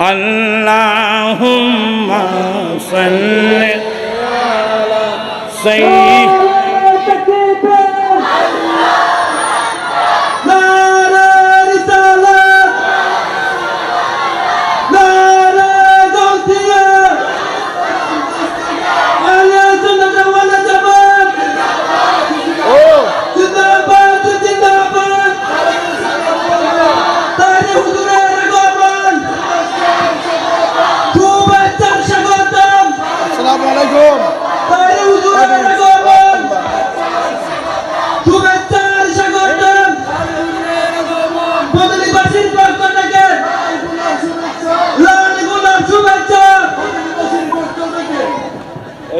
اللهم صل على سيدنا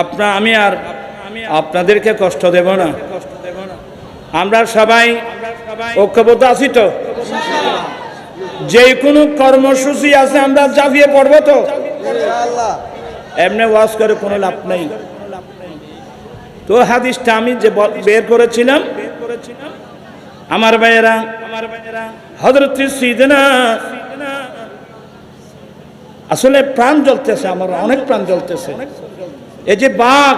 আপনার আমি আর আপনাদেরকে কষ্ট দেব না। আমরা সবাই ঐক্যবদ্ধ আছি তো? যে কোনো কর্মসূচি আছে আমরা জাফিয়ে পড়ব তো? এমনি ওয়াজ করে কোনো লাভ নেই। তো হাদিসটা আমি যে বের করেছিলাম আমার ভাইয়েরা আমার ভাইয়েরা হজরত আসলে প্রাণ জ্বলতেছে, আমার অনেক প্রাণ জ্বলতেছে। এই যে বাঘ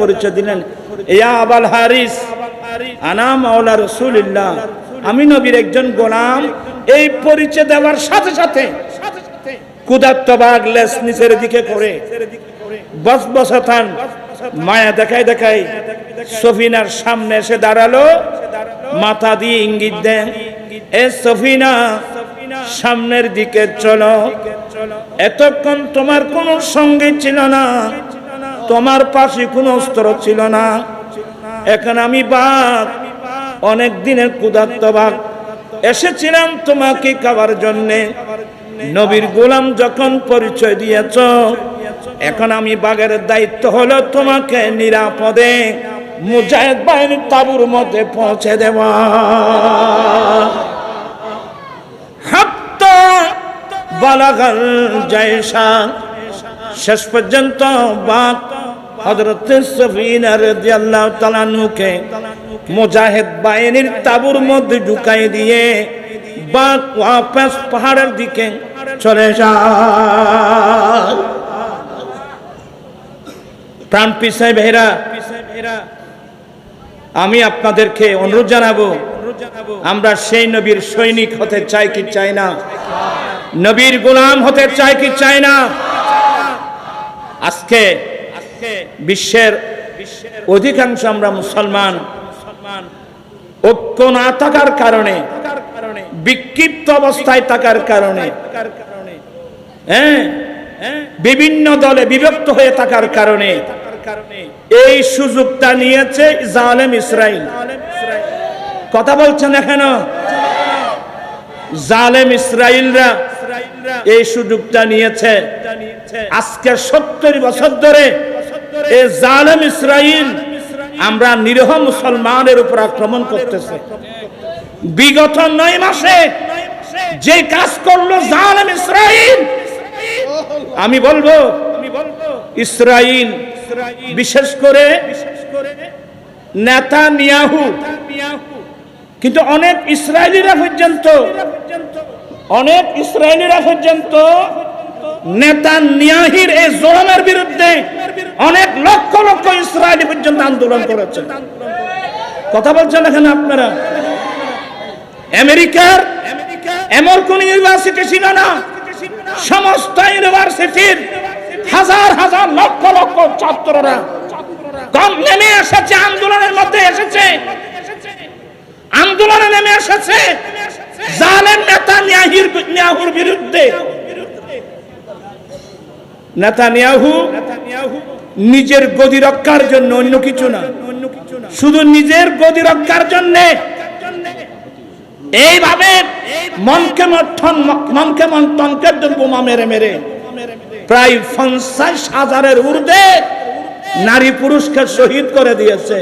পরিচয় দিলেন একজন গোলাম, এই পরিচয় দেওয়ার সাথে সাথে বাঘ দিকে করে বস বসাথান মায়া দেখাই দেখাই সফিনার সামনে এসে দাঁড়াল। মাথা দিয়ে ইঙ্গিত দেন এ সফিনা, সামনের দিকে চলো। এতক্ষণ তোমার কোনো সঙ্গে ছিল না, তোমার পাশে কোনো অস্ত্র ছিল না। এখন আমি বাঘ, অনেক দিনের ক্ষুধার্ত বাঘ। এসেছিলাম তোমাকে খাবার জন্যে। নবীর গোলাম যখন পরিচয় দিয়েছ এখন আমি বাঘের দায়িত্ব হলো তোমাকে নিরাপদে মুজাহিদ বাহিনীর তাবুর মধ্যে পৌঁছে দেওয়া। বালাগাল জায়সা শেষ পর্যন্ত বাক হযরত সফিনা রাদিয়াল্লাহু তাআলা নুকে মুজাহিদ বাহিনীর তাবুর মধ্যে ঢুকাই দিয়ে বাক ওয়াপস পাহাড়ের দিকে চলে যায়। প্রাণ পিসাই ভেরা আমি আপনাদেরকে অনুরোধ জানাব, আমরা সেই নবীর সৈনিক হতে চাই কি চাই না? নবীর গোলাম হতে চাই কি চাই না? আজকে বিশ্বের অধিকাংশ আমরা মুসলমান, ঐক্য না থাকার কারণে, বিক্ষিপ্ত অবস্থায় থাকার কারণে হ্যাঁ? বিভিন্ন দলে বিভক্ত হয়ে থাকার কারণে এই সুযোগটা নিয়েছে জালেম ইসরাইল। কথা বলছেন এখানে? জালেম ইসরাইলরা এই সুযোগটা নিয়েছে। আজকে সত্তর বছর ধরে এই জালেম ইসরাইল আমরা নিরহ মুসলমানের উপর আক্রমণ করতেছে। বিগত নয় মাসে যে কাজ করল জালেম ইসরাইল আমি বলব ইসরাইল বিশেষ করে নেতা নিয়াহু কিন্তু অনেক ইসরায়েলিরা পর্যন্ত অনেক ইসরায়েলিরা পর্যন্ত নেতা নিয়াহির এই বিরুদ্ধে অনেক লক্ষ লক্ষ ইসরায়েলি পর্যন্ত আন্দোলন করেছে। কথা বলছেন এখানে আপনারা? আমেরিকার এমন কোন ইউনিভার্সিটি ছিল না। সমস্ত ইউনিভার্সিটির হাজার হাজার লক্ষ লক্ষ ছাত্ররা নেমে এসেছে, আন্দোলনের মধ্যে এসেছে। আন্দোলনে নেমে এসেছে। জালেম নেতা নিয়াহির নিয়াহুর বিরুদ্ধে। নেতানিয়াহু নিজের গদি রক্ষার জন্য অন্য কিছু না। শুধু নিজের গদি রক্ষার জন্য। এইভাবে মনকে মঠন মনকে মন্থনকে বোমা মেরে মেরে। প্রায় পঞ্চাশ হাজারের ঊর্ধ্বে নারী পুরুষকে শহীদ করে দিয়েছে।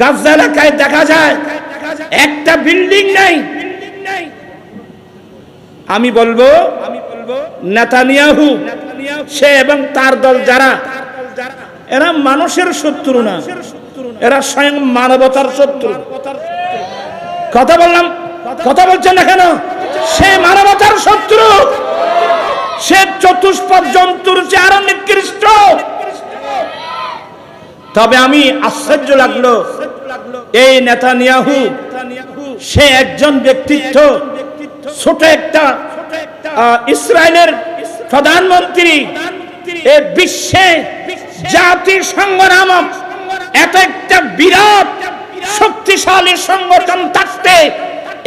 গাজা এলাকায় দেখা যায়, একটা বিল্ডিং নাই। আমি বলব আমি বলব নেতানিয়াহু, সে এবং তার দল যারা, এরা মানুষের শত্রু না। এরা স্বয়ং মানবতার শত্রু। কথা বললাম, কথা বলছেন না কেন? সে মানবতার শত্রু। সে চতুষ্পদ জন্তুর চেয়ে নিকৃষ্ট। তবে আমি আশ্চর্য লাগল, এই নেতানিয়াহু, সে একজন ব্যক্তিত্ব, ছোট একটা ইসরায়েলের প্রধানমন্ত্রী, এ বিশ্বে জাতিসংঘ নামক এত একটা বিরাট, শক্তিশালী সংগঠন থাকতে,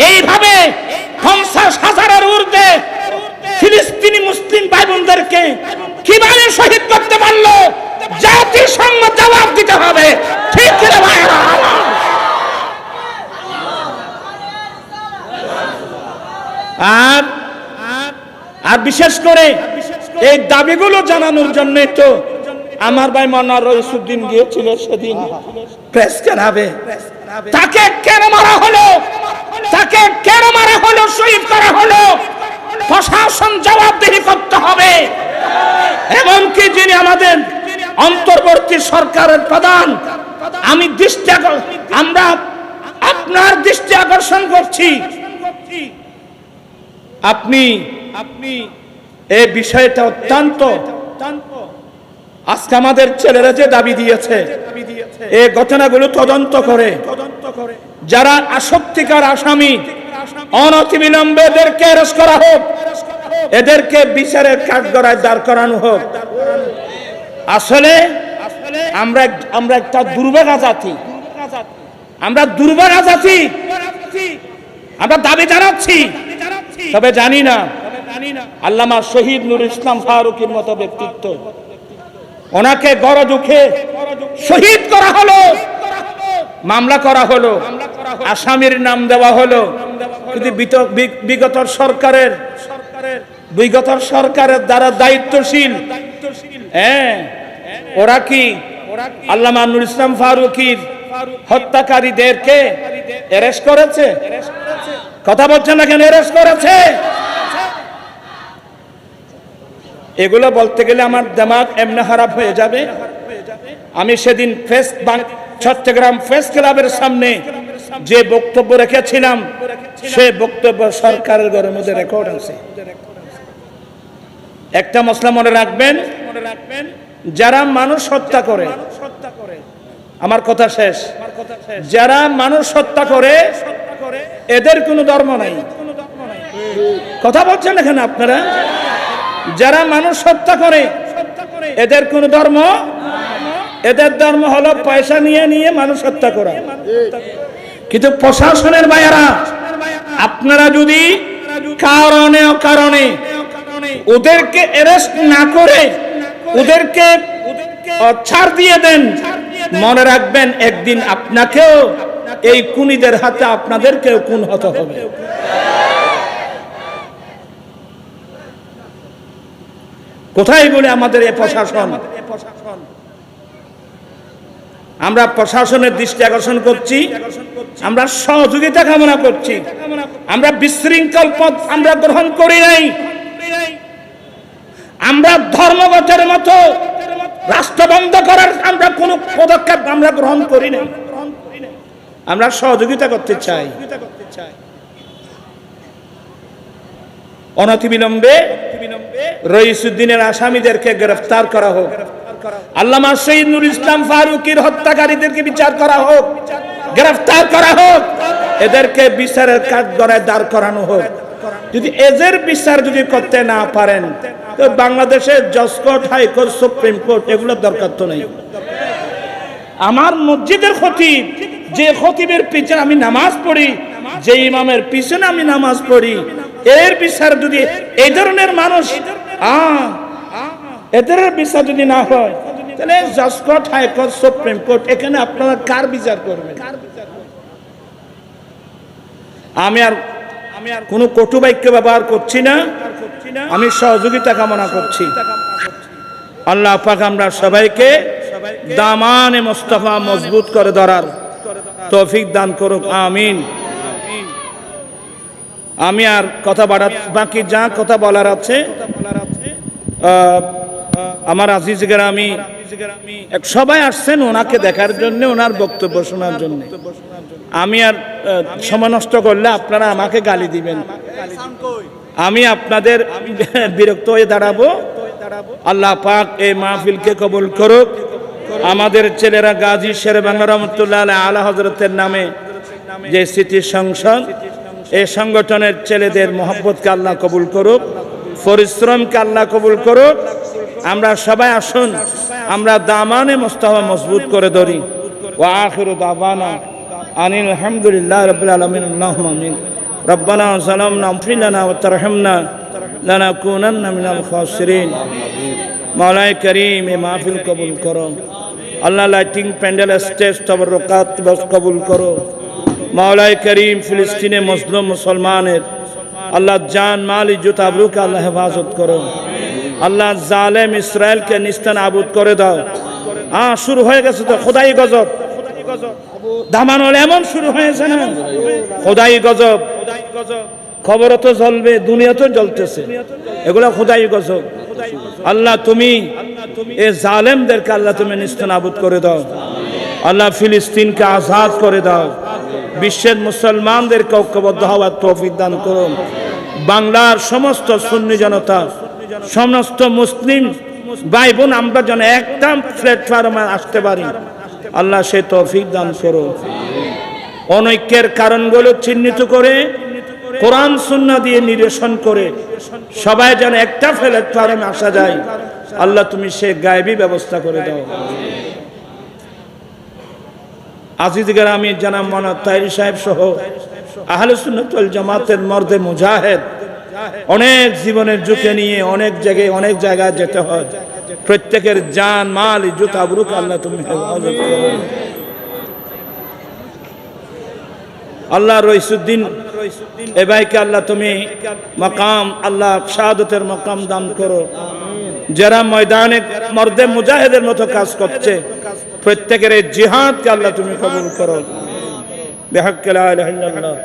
এইভাবে পঞ্চাশ হাজারের ঊর্ধ্বে ফিলিস্তিনি মুসলিম ভাই বোনদেরকে কীভাবে শহীদ করতে পারল? জাতিসংঘ জবাব দিতে হবে। ঠিক আর আর বিশেষ করে এই দাবিগুলো জানানোর জন্য তো আমার ভাই মনার রইসুদ্দিন গিয়েছিল সেদিন। প্রেস ক্লাবে। তাকে কেন মারা হলো? তাকে কেন মারা হলো? শহীদ করা হলো? প্রশাসন জবাবদিহি করতে হবে। এমনকি যিনি আমাদের অন্তর্বর্তী সরকারের প্রধান, আমি দৃষ্টি আমরা আপনার দৃষ্টি আকর্ষণ করছি। আপনি আপনি এই বিষয়টা অত্যন্ত আজকে আমাদের ছেলেরা যে দাবি দিয়েছে এই ঘটনাগুলো তদন্ত করে। যারা আসক্তিকার আসামি অনতিবিলম্বে এদেরকে অ্যারেস্ট করা হোক। এদেরকে বিচারের কাঠগড়ায় দাঁড় করানো হোক। আসলে আমরা আমরা একটা দুর্ভাগা জাতি। আমরা দুর্ভাগা জাতি। আমরা দাবি জানাচ্ছি। তবে জানি না আল্লামা শহীদ নুর ইসলাম ফারুকের মতো ব্যক্তিত্ব। ওনাকে গড় দুঃখে শহীদ করা হলো, মামলা করা হলো, আসামির নাম দেওয়া হলো। কিন্তু বিগত সরকারের বিগত সরকারের দ্বারা দায়িত্বশীল হ্যাঁ ওরা কি আল্লামা নুর ইসলাম ফারুকির হত্যাকারীদেরকে অ্যারেস্ট করেছে? কথা বলছেন না কেন অ্যারেস্ট করেছে? এগুলো বলতে গেলে আমার দিমাগ এমনি খারাপ হয়ে যাবে। আমি সেদিন ফেস চট্টগ্রাম প্রেস ক্লাবের সামনে যে বক্তব্য রেখেছিলাম সে বক্তব্য সরকারের ঘরের মধ্যে রেকর্ড আছে। একটা মশলা মনে রাখবেন, যারা মানুষ হত্যা করে, আমার কথা শেষ, যারা মানুষ হত্যা করে, এদের কোনো ধর্ম নাই। কথা বলছেন এখানে আপনারা? যারা মানুষ হত্যা করে, এদের কোন ধর্ম এদের ধর্ম হলো পয়সা নিয়ে নিয়ে মানুষ হত্যা করা। কিন্তু প্রশাসনের বাইরা আপনারা যদি কারণে অকারণে ওদেরকে অ্যারেস্ট না করে ওদেরকে ছাড় দিয়ে দেন, মনে রাখবেন একদিন আপনাকেও এই কুনিদের হাতে আপনাদেরকেও খুন হতে হবে। কোথায় বলে আমাদের এ প্রশাসন? আমরা প্রশাসনের দৃষ্টি আকর্ষণ করছি, আমরা সহযোগিতা কামনা করছি, আমরা বিশৃঙ্খল পথ আমরা গ্রহণ করি নাই। আমরা ধর্মগতের মতো রাষ্ট্র বন্ধ করার আমরা কোনো পদক্ষেপ আমরা গ্রহণ করি নাই। আমরা সহযোগিতা করতে চাই। অনতিবিলম্বে রইসুদ্দিনের আসামিদেরকে গ্রেফতার করা হোক। আল্লামা শহীদ নুর ইসলাম ফারুকের হত্যাকারীদেরকে বিচার করা হোক, গ্রেফতার করা হোক, এদেরকে বিচারের কাঠ গড়ায় দাঁড় করানো হোক। যদি এজের বিচার যদি করতে না পারেন, তো বাংলাদেশের জজকোর্ট হাইকোর্ট সুপ্রিম কোর্ট, এগুলোর দরকার তো নেই। আমার মসজিদের খতিব, যে খতিবের পিছনে আমি নামাজ পড়ি, যে ইমামের পিছনে আমি নামাজ পড়ি, এর বিচার যদি এই ধরনের মানুষ আ এদের বিচার যদি না হয় তাহলে জাজকোর্ট হাইকোর্ট সুপ্রিম কোর্ট এখানে আপনারা কার বিচার করবেন? আমি আর আমি আর কোনো কটু বাক্য ব্যবহার করছি না। আমি সহযোগিতা কামনা করছি। আল্লাহ পাক আমরা সবাইকে দামানে মোস্তফা মজবুত করে ধরার তৌফিক দান করুক আমিন। আমি আর কথা বাড়া বাকি যা কথা বলার আছে আহ, আমার আজিজ গ্রামী সবাই আসছেন ওনাকে দেখার জন্য, ওনার বক্তব্য শোনার জন্য। আমি আর সময় নষ্ট করলে আপনারা আমাকে গালি দিবেন। আমি আপনাদের বিরক্ত হয়ে দাঁড়াবো। আল্লাহ পাক এই মাহফিলকে কবুল করুক। আমাদের ছেলেরা গাজী শের বাংলা রহমতুল্লাহ আলা হজরতের নামে যে স্মৃতি সংসদ, এই সংগঠনের ছেলেদের মোহব্বতকে আল্লাহ কবুল করুক, পরিশ্রমকে আল্লাহ কবুল করুক। আমরা সবাই আসুন আমরা দামানে মোস্তফা মজবুত করে ধরি ও আখিরু দাবানা আনিল আলহামদুলিল্লাহ রবিল আলমিন আল্লাহুম্মা আমিন ربنا ظلمنا اغفر لنا وترحمنا لنكونن من الخاسرين মাওলাই করিম এ মাহফিল কবুল করো আল্লাহ লাইটিং প্যান্ডেল স্টেজ তবরকাত বস কবুল করো মাওলাই করিম ফিলিস্তিনে মুসলিম মুসলমানের আল্লাহ জান মাল ইজ্জত আবরুকে আল্লাহ হেফাজত করো আল্লাহ জালেম ইসরায়েলকে নিস্তান আবুদ করে দাও। হ্যাঁ শুরু হয়ে গেছে তো, খোদাই গজব। দামানল এমন শুরু হয়েছে না? খোদাই গজব। খবরও তো জ্বলবে দুনিয়া তো জ্বলতেছে। এগুলো খোদাই গজব। আল্লাহ তুমি, এ জালেমদেরকে আল্লাহ তুমি নিস্তান আবুদ করে দাও। আল্লাহ ফিলিস্তিনকে আজাদ করে দাও। বিশ্বের মুসলমানদেরকে ঐক্যবদ্ধ হওয়ার তৌফিক দান করুন। বাংলার সমস্ত সুন্নি জনতা সমস্ত মুসলিম ভাই বোন আমরা যেন একদম প্ল্যাটফর্মে আসতে পারি। আল্লাহ সে তৌফিক দান করো অনৈক্যের কারণগুলো চিহ্নিত করে, কোরআন সুন্না দিয়ে নিরসন করে সবাই যেন একটা প্ল্যাটফর্মে আসা যায়। আল্লাহ তুমি সে গায়েবী ব্যবস্থা করে দাও। আজিজ গ্রামী জানাম মনা তাইরি সাহেব সহ আহলে সুন্নাতুল জামাতের মর্দে মুজাহেদ অনেক জীবনের ঝুঁকে নিয়ে অনেক জায়গায় অনেক জায়গায় যেতে হয়। প্রত্যেকের জান, মাল ইজ্জত আবরুক আল্লাহ তুমি আল্লাহ রইসুদ্দিন, এ ভাইকে আল্লাহ তুমি মকাম, আল্লাহ শাহাদতের মকাম দান করো। যারা ময়দানে মর্দে মুজাহিদের মতো কাজ করছে, প্রত্যেকের এই জিহাদকে আল্লাহ তুমি কবুল করো। বেহাক্কে লা ইলাহা ইল্লাল্লাহ।